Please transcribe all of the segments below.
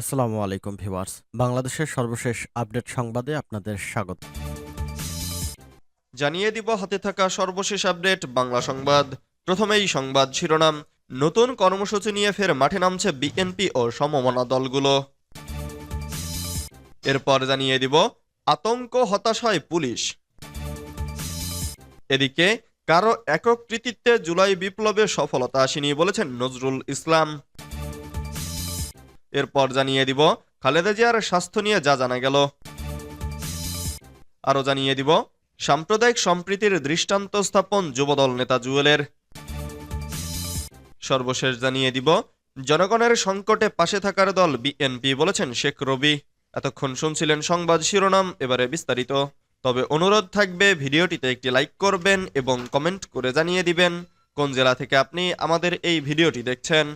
আসসালামু আলাইকুম ভিউয়ার্স। বাংলাদেশের সর্বশেষ আপডেট সংবাদে আপনাদের স্বাগত। জানিয়ে দিব, হাতে থাকা সর্বশেষ আপডেট, বাংলা সংবাদ। প্রথমেই সংবাদ শিরোনাম। নতুন কর্মসূচি নিয়ে ফের মাঠে নামছে বিএনপি ও সমমনা দলগুলো। এরপর জানিয়ে দিব, আতঙ্ক হতাশায় পুলিশ। এদিকে, কারও একক কৃতিত্বে জুলাই বিপ্লবে সফলতা আসেনি বলেছেন নজরুল ইসলাম। এরপর জানিয়ে দিব, খালেদা জিয়ার স্বাস্থ্য নিয়ে যা জানা গেল। আরও জানিয়ে দিব, সাম্প্রদায়িক সম্প্রীতির দৃষ্টান্ত স্থাপন যুবদল নেতা জুয়েলের। সর্বশেষ জানিয়ে দিব, জনগণের সংকটে পাশে থাকার দল বিএনপি বলেছেন শেখ রবি। এতক্ষণ শুনছিলেন সংবাদ শিরোনাম, এবারে বিস্তারিত। তবে অনুরোধ থাকবে, ভিডিওটিতে একটি লাইক করবেন এবং কমেন্ট করে জানিয়ে দিবেন। কোন জেলা থেকে আপনি আমাদের এই ভিডিওটি দেখছেন?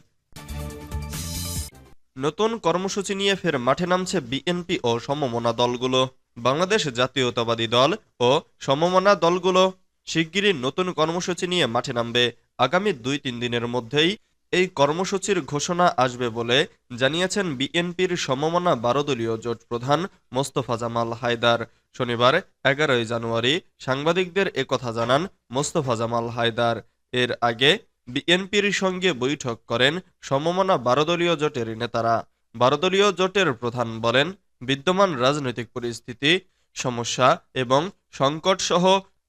নতুন কর্মসূচি নিয়ে ফের মাঠে নামছে বিএনপি ও সমমনা দলগুলো। বাংলাদেশ জাতীয়তাবাদী দল ও সমমনা দলগুলো শিগগিরই নতুন কর্মসূচি নিয়ে মাঠে নামবে। আগামী দুই তিন দিনের মধ্যেই এই কর্মসূচির ঘোষণা আসবে বলে জানিয়েছেন বিএনপির সমমনা বারো দলীয় জোট প্রধান মোস্তফা জামাল হায়দার। শনিবার এগারোই জানুয়ারি সাংবাদিকদের একথা জানান মোস্তফা জামাল হায়দার। এর আগে বিএনপির সঙ্গে বৈঠক করেন সমমনা বারো দলীয় জোটের নেতারা। বারো দলীয় জোটের প্রধান বলেন, বিদ্যমান রাজনৈতিক পরিস্থিতি, সমস্যা এবং সংকট সহ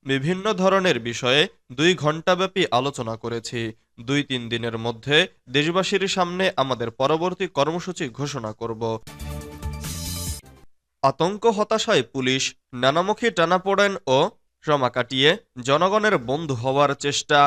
বিভিন্ন ধরনের বিষয়ে দুই ঘণ্টাব্যাপী আলোচনা করেছি। দুই তিন দিনের মধ্যে দেশবাসীর সামনে আমাদের পরবর্তী কর্মসূচি ঘোষণা করব। আতঙ্ক, হতাশায় পুলিশ নানামুখী টানাপোড়েন ও শ্রমা কাটিয়ে জনগণের বন্ধু হওয়ার চেষ্টা,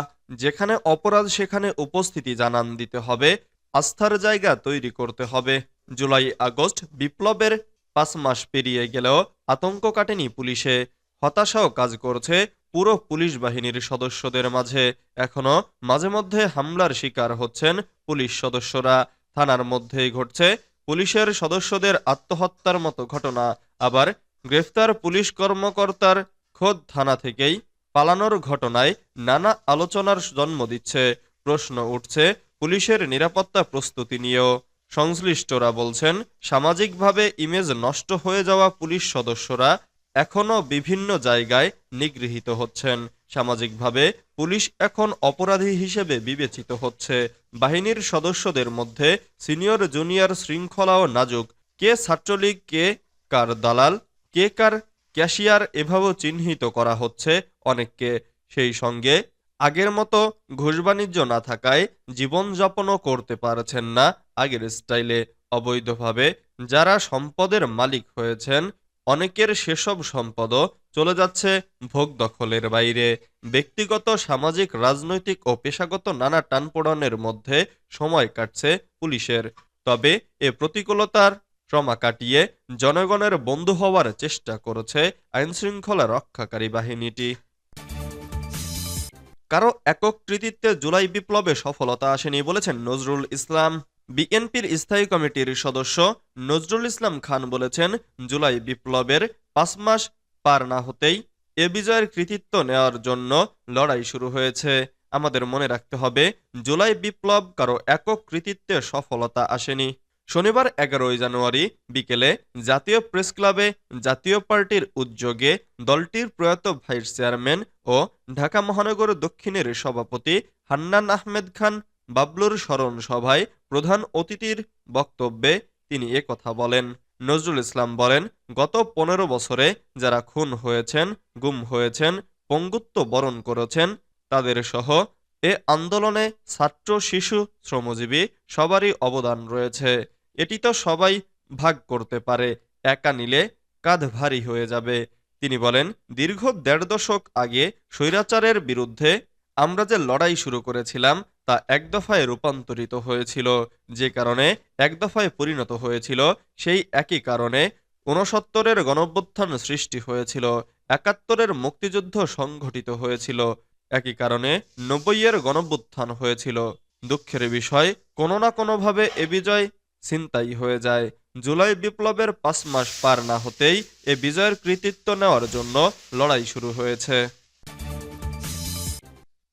যেখানে অপরাধ সেখানে উপস্থিতি জানান দিতে হবে, আস্থার জায়গা তৈরি করতে হবে। জুলাই, আগস্ট বিপ্লবের পাঁচ মাস পেরিয়ে গেলেও আতঙ্ক কাটেনি পুলিশে। হতাশাও কাজ করছে পুরো পুলিশ বাহিনীর সদস্যদের মাঝে। এখনও মাঝে মধ্যে হামলার শিকার হচ্ছেন পুলিশ সদস্যরা। থানার মধ্যেই ঘটছে পুলিশের সদস্যদের আত্মহত্যার মতো ঘটনা। আবার গ্রেফতার পুলিশ কর্মকর্তার খোদ থানা থেকেই পালানোর ঘটনায় নানা আলোচনার জন্ম দিচ্ছে। প্রশ্ন উঠছে, পুলিশের নিরাপত্তা প্রস্তুতি নিয়েও। সংশ্লিষ্টরা বলছেন, সামাজিকভাবে ইমেজ নষ্ট হয়ে যাওয়া পুলিশ সদস্যরা এখনও বিভিন্ন জায়গায় নিগৃহীত হচ্ছেন। সামাজিকভাবে পুলিশ এখন অপরাধী হিসেবে বিবেচিত হচ্ছে। বাহিনীর সদস্যদের মধ্যে সিনিয়র, জুনিয়র, শৃঙ্খলাও নাজুক। কে ছাত্রলীগ, কে কার দালাল, কে কার ক্যাশিয়ার এভাবেও চিহ্নিত করা হচ্ছে অনেককে। সেই সঙ্গে আগের মতো ঘুষ বাণিজ্য না থাকায় জীবনযাপনও করতে পারছেন না আগের স্টাইলে। অবৈধভাবে যারা সম্পদের মালিক হয়েছেন, অনেকের সেসব সম্পদও চলে যাচ্ছে ভোগ দখলের বাইরে। ব্যক্তিগত, সামাজিক, রাজনৈতিক ও পেশাগত নানা টানপোড়নের মধ্যে সময় কাটছে পুলিশের। তবে এ প্রতিকূলতার শ্রমা কাটিয়ে জনগণের বন্ধু হওয়ার চেষ্টা করেছে আইনশৃঙ্খলা রক্ষাকারী বাহিনীটি। কারও একক কৃতিত্বে জুলাই বিপ্লবে সফলতা আসেনি বলেছেন নজরুল ইসলাম। বিএনপির স্থায়ী কমিটির সদস্য নজরুল ইসলাম খান বলেছেন, জুলাই বিপ্লবের পাঁচ মাস পার না হতেই এ বিজয়ের কৃতিত্ব নেওয়ার জন্য লড়াই শুরু হয়েছে। আমাদের মনে রাখতে হবে, জুলাই বিপ্লব কারও একক কৃতিত্বে সফলতা আসেনি। শনিবার এগারোই জানুয়ারি বিকেলে জাতীয় প্রেস ক্লাবে জাতীয় পার্টির উদ্যোগে দলটির প্রয়াত ভাইস চেয়ারম্যান ও ঢাকা মহানগর দক্ষিণের সভাপতি হান্নান আহমেদ খান বাবলুর স্মরণ সভায় প্রধান অতিথির বক্তব্যে তিনি এ কথা বলেন। নজরুল ইসলাম বলেন, গত পনেরো বছরে যারা খুন হয়েছেন, গুম হয়েছেন, পঙ্গুত্ব বরণ করেছেন, তাদের সহ এ আন্দোলনে ছাত্র, শিশু, শ্রমজীবী সবারই অবদান রয়েছে। এটি তো সবাই ভাগ করতে পারে, একা নিলে কাঁধ ভারী হয়ে যাবে। তিনি বলেন, দীর্ঘ দেড় দশক আগে স্বৈরাচারের বিরুদ্ধে আমরা যে লড়াই শুরু করেছিলাম, তা এক দফায় রূপান্তরিত হয়েছিল। যে কারণে এক দফায় পরিণত হয়েছিল, সেই একই কারণে ঊনসত্তরের গণঅভ্যুত্থান সৃষ্টি হয়েছিল, একাত্তরের মুক্তিযুদ্ধ সংঘটিত হয়েছিল। একই কারণে নব্বইয়ের গণভ্যুত্থান হয়েছিল। দুঃখের বিষয়, কোনো না কোনোভাবে এ বিজয় ছিনতাই হয়ে যায়। জুলাই বিপ্লবের পাঁচ মাস পার না হতেই এ বিজয়ের কৃতিত্ব নেওয়ার জন্য লড়াই শুরু হয়েছে।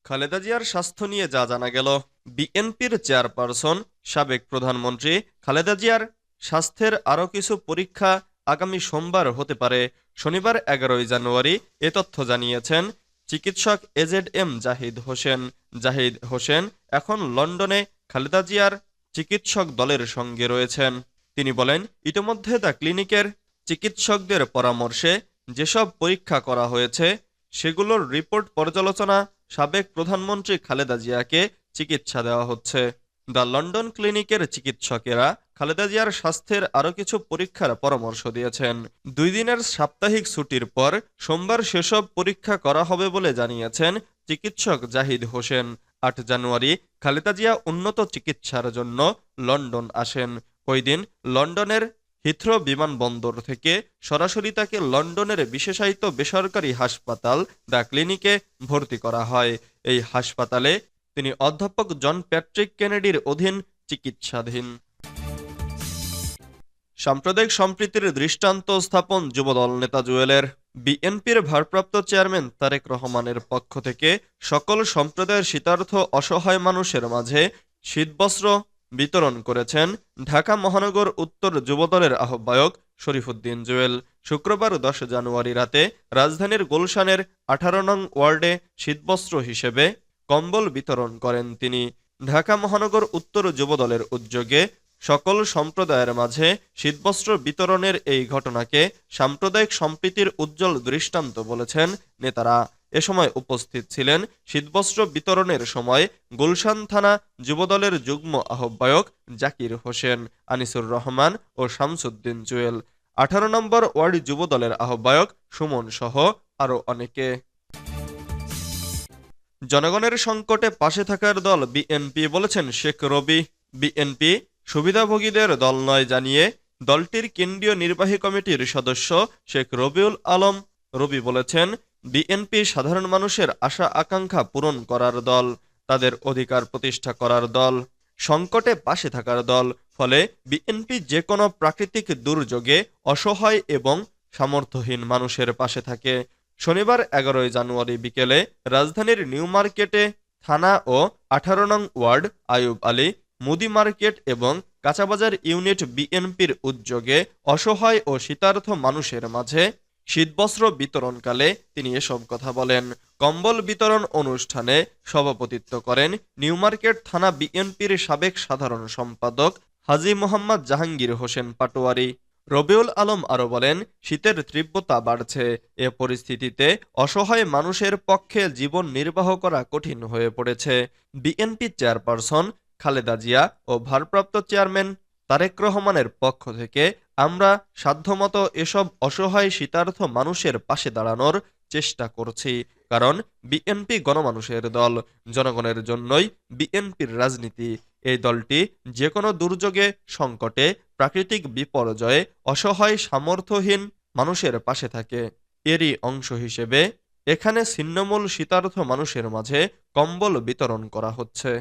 খালেদা জিয়ার স্বাস্থ্য নিয়ে যা জানা গেল, বিএনপির চেয়ারপারসন সাবেক প্রধানমন্ত্রী খালেদা জিয়ার স্বাস্থ্যের আরও কিছু পরীক্ষা আগামী সোমবার হতে পারে। শনিবার এগারোই জানুয়ারি এ তথ্য জানিয়েছেন চিকিৎসক A Z M Zahid Hossain. Zahid Hossain এখন লন্ডনে, খালেদা জিয়ার চিকিৎসক দলের সঙ্গে রয়েছেন। তিনি বলেন, ইতিমধ্যে দ্য ক্লিনিকের চিকিৎসকদের পরামর্শে যেসব পরীক্ষা করা হয়েছে, সেগুলোর রিপোর্ট পর্যালোচনা সাবেক প্রধানমন্ত্রী খালেদা জিয়াকে চিকিৎসা দেওয়া হচ্ছে। দ্য লন্ডন ক্লিনিকের চিকিৎসকেরা খালেদা জিয়ার স্বাস্থ্যের আরও কিছু পরীক্ষার পরামর্শ দিয়েছেন। দুই দিনের সাপ্তাহিক ছুটির পর সোমবার সেসব পরীক্ষা করা হবে বলে জানিয়েছেন চিকিৎসক জাহিদ হোসেন। আট জানুয়ারি খালেদা জিয়া উন্নত চিকিৎসার জন্য লন্ডন আসেন। ওই দিন লন্ডনের হিথ্রো বিমানবন্দর থেকে সরাসরি তাকে লন্ডনের বিশেষায়িত বেসরকারি হাসপাতাল দ্য ক্লিনিকে ভর্তি করা হয়। এই হাসপাতালে তিনি অধ্যাপক জন প্যাট্রিক কেনেডির অধীন চিকিৎসাধীন। সাম্প্রদায়িক সম্প্রীতির দৃষ্টান্ত স্থাপন যুবদল নেতা জুয়েলের। বিএনপির ভারপ্রাপ্ত চেয়ারম্যান তারেক রহমানের পক্ষ থেকে সকল সম্প্রদায়ের শীতার্থ অসহায় মানুষের মাঝে শীতবস্ত্র বিতরণ করেছেন ঢাকা মহানগর উত্তর যুবদলের আহ্বায়ক শরীফুদ্দিন জুয়েল। শুক্রবার দশ জানুয়ারি রাতে রাজধানীর গুলশানের আঠারো নং ওয়ার্ডে শীতবস্ত্র হিসেবে কম্বল বিতরণ করেন তিনি। ঢাকা মহানগর উত্তর যুবদলের উদ্যোগে সকল সম্প্রদায়ের মাঝে শীতবস্ত্র বিতরণের এই ঘটনাকে সাম্প্রদায়িক সম্প্রীতির উজ্জ্বল দৃষ্টান্ত বলেছেন নেতারা। এ সময় উপস্থিত ছিলেন শীতবস্ত্র বিতরণের সময় গুলশান থানা যুবদলের যুগ্ম আহ্বায়ক জাকির হোসেন, আনিসুর রহমান ও শামসুদ্দিন জুয়েল। আঠারো নম্বর ওয়ার্ড যুবদলের আহ্বায়ক সুমন সহ আরও অনেকে। জনগণের সংকটে পাশে থাকার দল বিএনপি বলেছেন শেখ রবি। বিএনপি সুবিধাভোগীদের দল নয় জানিয়ে দলটির কেন্দ্রীয় নির্বাহী কমিটির সদস্য শেখ রবিউল আলম রবি বলেছেন, বিএনপি সাধারণ মানুষের আশা আকাঙ্ক্ষা পূরণ করার দল, তাদের অধিকার প্রতিষ্ঠা করার দল, সংকটে পাশে থাকার দল, ফলে বিএনপি যে কোনো প্রাকৃতিক দুর্যোগে অসহায় এবং সামর্থ্যহীন মানুষের পাশে থাকে। শনিবার এগারোই জানুয়ারি বিকেলে রাজধানীর নিউ মার্কেটে থানা ও আঠারো নং ওয়ার্ড আয়ুব আলী মুদি মার্কেট এবং কাঁচাবাজার ইউনিট বিএনপির উদ্যোগে অসহায় ও শীতার্থ মানুষের মাঝে শীতবস্ত্র বিতরণকালে তিনি এসব কথা বলেন। কম্বল বিতরণ অনুষ্ঠানে সভাপতিত্ব করেন নিউ মার্কেট থানা বিএনপির সাবেক সাধারণ সম্পাদক হাজী মোহাম্মদ জাহাঙ্গীর হোসেন পাটোয়ারি। রবিউল আলম আরও বলেন, শীতের তীব্রতা বাড়ছে। এ পরিস্থিতিতে অসহায় মানুষের পক্ষে জীবন নির্বাহ করা কঠিন হয়ে পড়েছে। বিএনপি চেয়ারপারসন খালেদা জিয়া ও ভারপ্রাপ্ত চেয়ারম্যান তারেক রহমানের পক্ষ থেকে আমরা সাধ্যমতো এসব অসহায় শীতার্থ মানুষের পাশে দাঁড়ানোর চেষ্টা করছি, কারণ বিএনপি গণমানুষের দল। জনগণের জন্যই বিএনপির রাজনীতি। এই দলটি যে কোনো দুর্যোগে, সংকটে, প্রাকৃতিক বিপর্যয়ে অসহায় সামর্থ্যহীন মানুষের পাশে থাকে। এরই অংশ হিসেবে এখানে ছিন্নমূল শীতার্থ মানুষের মাঝে কম্বল বিতরণ করা হচ্ছে।